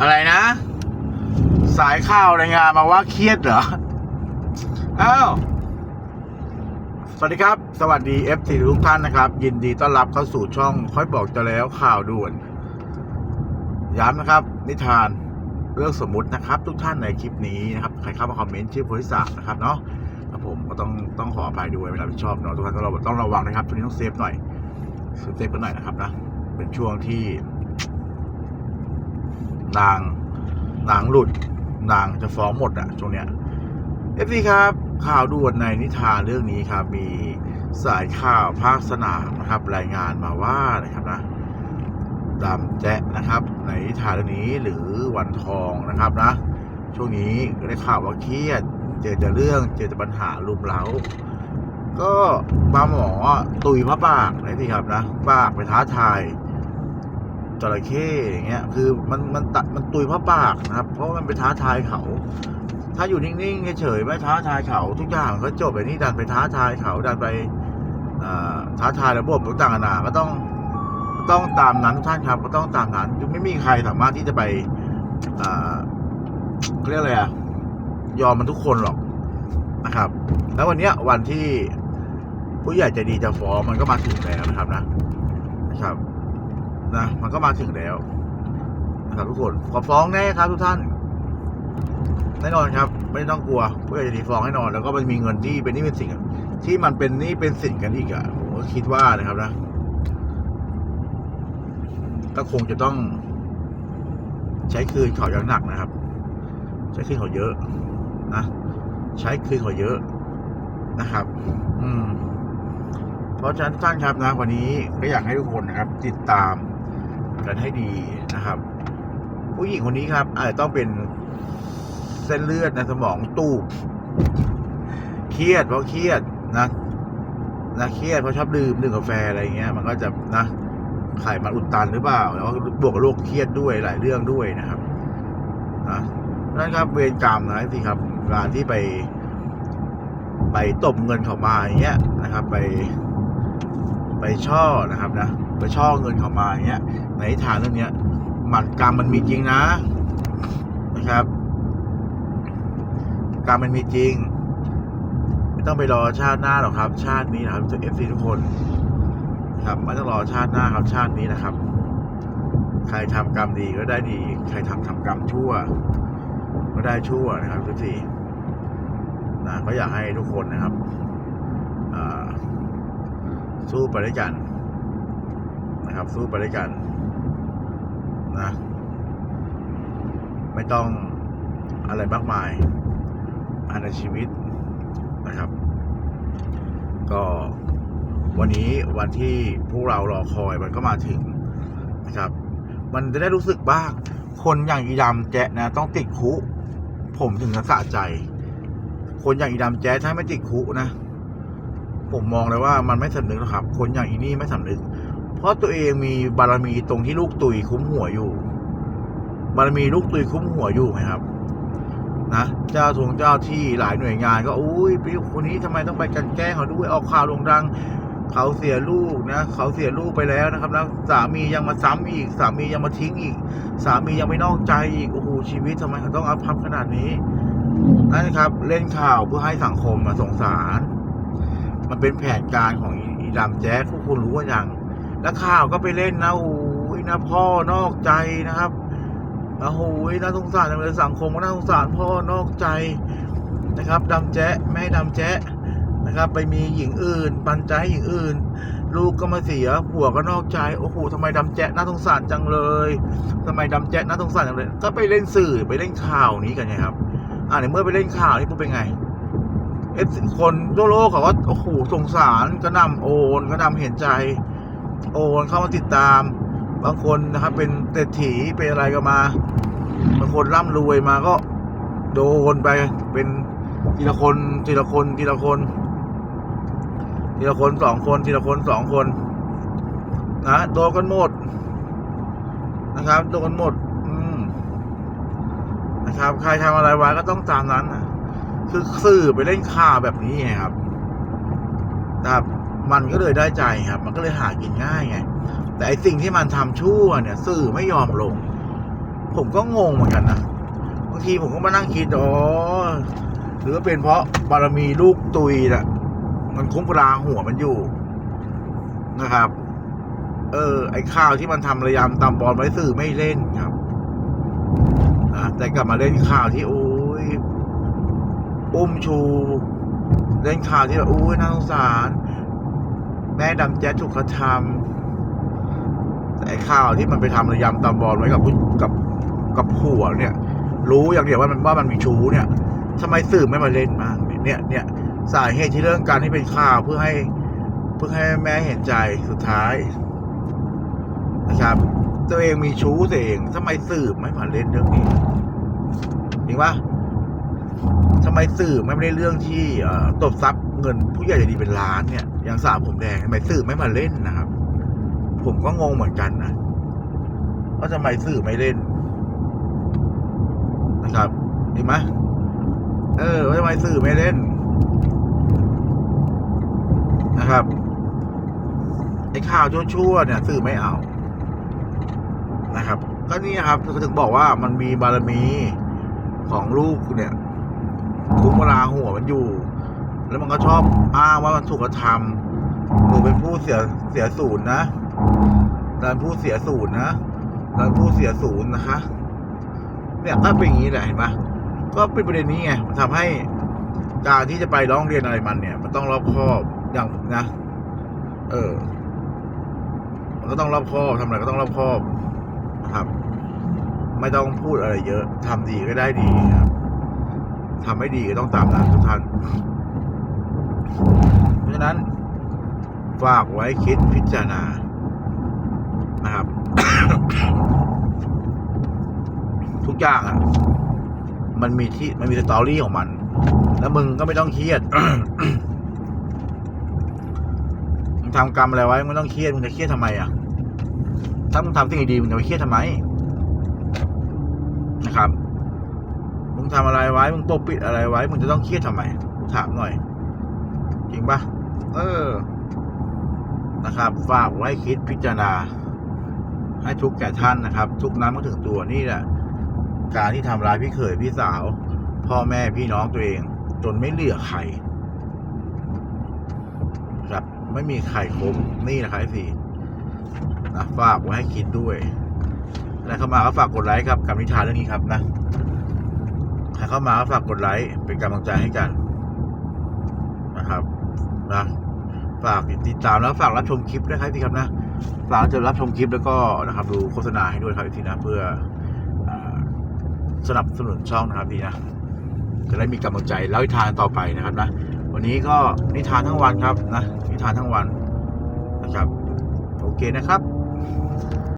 อะไรนะ สายข่าวรายงานมาว่าเครียดเหรอ อ้าว สวัสดีครับ สวัสดี FC ทุกท่านนะครับ ยินดีต้อนรับเข้าสู่ช่อง ค่อยบอกจะแล้วข่าวด่วน ย้ำนะครับ นิทานเรื่องสมมุตินะครับ ทุกท่านในคลิปนี้นะครับ ใครเข้ามาคอมเมนต์ชื่อโพลิสานะครับเนาะครับผมก็ต้องต้องขออภัยด้วยเวลาที่ชอบเนาะทุกท่านต้องระวังต้องระวังนะครับช่วงนี้ต้องเซฟหน่อยเซฟกันหน่อยนะครับนะเป็นช่วงที่ นางนางหลุดนางจะฟ้องหมดอะช่วงเนี้ยเอฟซีครับข่าวด่วนในนิทานเรื่องนี้ครับ มีสายข่าวภาคสนามนะครับ รายงานมาว่านะครับนะดำแจ๊ะนะครับ ในนิทานเรื่องนี้หรือวันทองนะครับนะ ช่วงนี้ได้ข่าวว่าเครียด เจอแต่เรื่องเจอแต่ปัญหาลุมเล้าก็ปลาหมอตุยพระปากนะที่ครับนะปากไปท้าทาย จระเข้อย่างเงี้ยคือมันมันตัดมันตุยเพราะปากนะครับ เพราะมันไปท้าทายเขา ถ้าอยู่นิ่งๆเฉยๆไม่ท้าทายเขาทุกอย่างก็จบไปนี่ดันไปท้าทายเขาดันไปท้าทายระบบต่างๆนานาก็ต้องต้องตามนั้นท่านครับก็ต้องตามนั้นไม่มีใครสามารถที่จะไปเขาเรียกอะไรอะยอมมันทุกคนหรอกนะครับ แล้ววันเนี้ยวันที่ผู้ใหญ่ใจดีจะฟ้องมันก็มาถึงแล้วนะครับนะนะครับ นะมันก็มาถึงแล้วนะครับทุกคนขอฟ้องแน่ครับทุกท่านแน่นอนครับไม่ต้องกลัวผู้ใหญ่จะดีฟ้องแน่นอน แล้วก็มันมีเงินที่เป็นนี่เป็นสินที่มันเป็นนี่เป็นสินกันอีกอะผมก็คิดว่านะครับนะก็คงจะต้อง ใช้คืนเขาอย่างหนักนะครับ ใช้คืนเขาเยอะนะใช้คืนเขาเยอะนะครับ อืมเพราะฉะนั้นท่านครับนะวันนี้ก็อยากให้ทุกคนนะครับ ติดตาม กันให้ดีนะครับ ผู้หญิงคนนี้ครับ อาจจะต้องเป็นเส้นเลือดในสมองตูบเครียดเพราะเครียดนะนะเครียดเพราะชอบดื่มดื่มกาแฟอะไรเงี้ย มันก็จะนะไขมันอุดตันหรือเปล่า แล้วก็บวกกับโรคเครียดด้วยหลายเรื่องด้วยนะครับนะนั่นครับเวรกรรมนะสิครับการที่ไป ไปตบเงินเขามาอย่างเงี้ยนะครับ ไป ไปช่อนะครับนะไปช่อเงินเขามาอย่างเงี้ยในนิทานเรื่องเนี้ยหมันกรรมมันมีจริงนะนะครับกรรมมันมีจริงไม่ต้องไปรอชาติหน้าหรอกครับ ชาตินี้นะครับเอฟซีทุกคนครับไม่ต้องรอชาติหน้าครับชาตินี้นะครับ ใครทำกรรมดีก็ได้ดี ใครทำทำกรรมชั่ว ก็ได้ชั่วนะครับทุกทีนะก็อยากให้ทุกคนนะครับอ่า สู้ไปด้วยกันนะครับ สู้ไปด้วยกันนะไม่ต้องอะไรมากมายอันในชีวิตนะครับ ก็วันนี้วันที่พวกเรารอคอยมันก็มาถึงนะครับ มันจะได้รู้สึกบ้างคนอย่างอีดำแจ๊ะนะต้องติดคุกผมถึงจะสะใจ คนอย่างอีดำแจ๊ะถ้าไม่ติดคุกนะ ผมมองเลยว่ามันไม่สำนึกหรอกครับ คนอย่างอีนี่ไม่สำนึก เพราะตัวเองมีบารมีตรงที่ลูกตุยคุ้มหัวอยู่ บารมีลูกตุยคุ้มหัวอยู่ไหมครับ นะเจ้าทวงเจ้าที่หลายหน่วยงาน ก็อุ้ยพี่คนนี้ทำไมต้องไปกันแกล้งเขาด้วยออกข่าวโด่งดัง เขาเสียลูกนะเขาเสียลูกไปแล้วนะครับแล้วสามียังมาซ้ำอีก สามียังมาทิ้งอีก สามียังไม่นอกใจอีกโอ้โหชีวิตทำไมเขาต้องอับพับขนาดนี้นั่นครับ เล่นข่าวเพื่อให้สังคมมาสงสาร มันเป็นแผนการของอีดำแจ๊สพวกคุณรู้ว่าอย่าง แล้วข่าวก็ไปเล่นนะโอ้ยนะพ่อนอกใจนะครับโอ้โหน่าสงสารจังเลยสังคมก็น่าสงสารพ่อนอกใจนะครับดำแจ๊ะแม่ดำแจ๊ะนะครับ ไปมีหญิงอื่น ปันใจให้หญิงอื่น ลูกก็มาเสียผัวก็นอกใจโอ้โหทำไมดำแจ๊ะน่าสงสารจังเลยทำไมดำแจ๊ะน่าสงสารจังเลย ก็ไปเล่นสื่อไปเล่นข่าวนี้กันไงครับ อ่าในเมื่อไปเล่นข่าวนี่ปุ๊บเป็นไง เอฟคนทั่วโลกเขาว่าโอ้โหสงสารก็นำโอนก็นำเห็นใจ โอนเข้ามาติดตาม บางคนนะครับ เป็นเศรษฐีเป็นอะไรก็มาบางคนร่ำรวยมาก็โดนไปเป็นทีละคนทีละคนทีละคนทีละคนสองคนทีละคนสองคนนะโดนกันหมดนะครับโดนกันหมด อืมนะครับ ใครทำอะไรไว้ก็ต้องตามนั้นนะ คือสื่อไปเล่นข่าวแบบนี้ไงครับนะครับ มันก็เลยได้ใจครับ มันก็เลยหากินง่ายไง แต่ไอสิ่งที่มันทำชั่วเนี่ย สื่อไม่ยอมลง ผมก็งงเหมือนกันนะบางทีผมก็มานั่งคิดอ๋อหรือว่าเป็นเพราะบารมีลูกตุยน่ะ มันคุ้มกราหัวมันอยู่นะครับ เออ ไอ้ข้าวที่มันทำระยำตำบอลไว้สื่อไม่เล่นครับนะแต่กลับมาเล่นข่าวที่โอ้ อุ้มชูเล่นข่าวที่แบบอุ้ยน่าสงสาร แม่ดำแจ๊ดถูกกระทำแต่ข่าวที่มันไปทำระยำตำบอลไว้กับกับกับผัวเนี่ย รู้อย่างเดียวว่ามันว่ามันมีชู้เนี่ยทำไมสื่อไม่มาเล่นบ้าเนี่ยเนี่ยสาเหตุที่เรื่องการที่เป็นข่าวเพื่อให้เพื่อให้แม่เห็นใจสุดท้ายนะครับตัวเองมีชู้ตัวเองทำไมสื่อไม่มาเล่นเรื่องนี้จริงปะ ทำไมสื่อไม่ได้เรื่องที่ตบทรัพย์เงินผู้ใหญ่จดีเป็นล้านเนี่ยอย่างสาวผมแดงทำไมสื่อไม่มาเล่นนะครับ ผมก็งงเหมือนกันนะว่าทำไมสื่อไม่เล่น นะครับเห็นไหมเออว่าทำไมสื่อไม่เล่นนะครับไอ้ข่าวชั่วๆเนี่ย สื่อไม่เอานะครับ ก็นี่ครับถึงบอกว่ามันมีบารมีของลูกเนี่ย เวลาหัวมันอยู่ แล้วมันก็ชอบอ้างว่ามันถูกกระทำหนูเป็นผู้เสียเสียศูนย์นะดันผู้เสียศูนย์นะดันผู้เสียศูนย์นะคะ เนี่ยก็เป็นอย่างนี้แหละเห็นปะก็เป็นประเด็นนี้ไงมันทำให้การที่จะไปร้องเรียนอะไรมันเนี่ย มันต้องรอบคอบอย่างนะ เออ มันก็ต้องรอบคอบทำอะไรก็ต้องรอบคอบนะครับ ไม่ต้องพูดอะไรเยอะทำดีก็ได้ดีครับ ทำไม่ดีก็ต้องตามนั้นทุกท่าน เพราะฉะนั้น ฝากไว้คิดพิจารณานะครับ ทุกอย่างอะ มันมีที่มันมีสตอรี่ของมัน แล้วมึงก็ไม่ต้องเครียดมึงทำกรรมอะไรไว้มึงไม่ต้องเครียดมึงจะเครียดทำไมอะถ้ามึงทำสิ่งดีมึงจะไปเครียดทำไมนะครับ งทำอะไรไว้ มึงปกปิดอะไรไว้ มึงจะต้องเครียดทำไม ถามหน่อย จริงปะเออ นะครับ ฝากไว้คิดพิจารณา ให้ทุกแก่ท่านนะครับ ทุกนั้นก็ถึงตัวนี่แหละ การที่ทำร้ายพี่เขยพี่สาว พ่อแม่พี่น้องตัวเอง จนไม่เหลือใครครับ ไม่มีใครคมนี่นะครับสี่นะฝากไว้ให้คิดด้วยใครเข้ามาก็ฝากกดไลค์ครับกับนิทานเรื่องนี้ครับนะ ใครเข้ามาก็ฝากกดไลค์เป็นกำลังใจให้กันนะครับนะฝากติดตามแล้วฝากรับชมคลิปด้วยครับพี่ครับนะฝากจะรับชมคลิปแล้วก็นะครับ ดูโฆษณาให้ด้วยครับทีนะเพื่ออสนับสนุนช่องนะครับพี่นะจะได้มีกำลังใจเล่านิทานต่อไปนะครับนะวันนี้ก็นิทานทั้งวันครับนะนิทานทั้งวันนะครับ โอเคนะครับ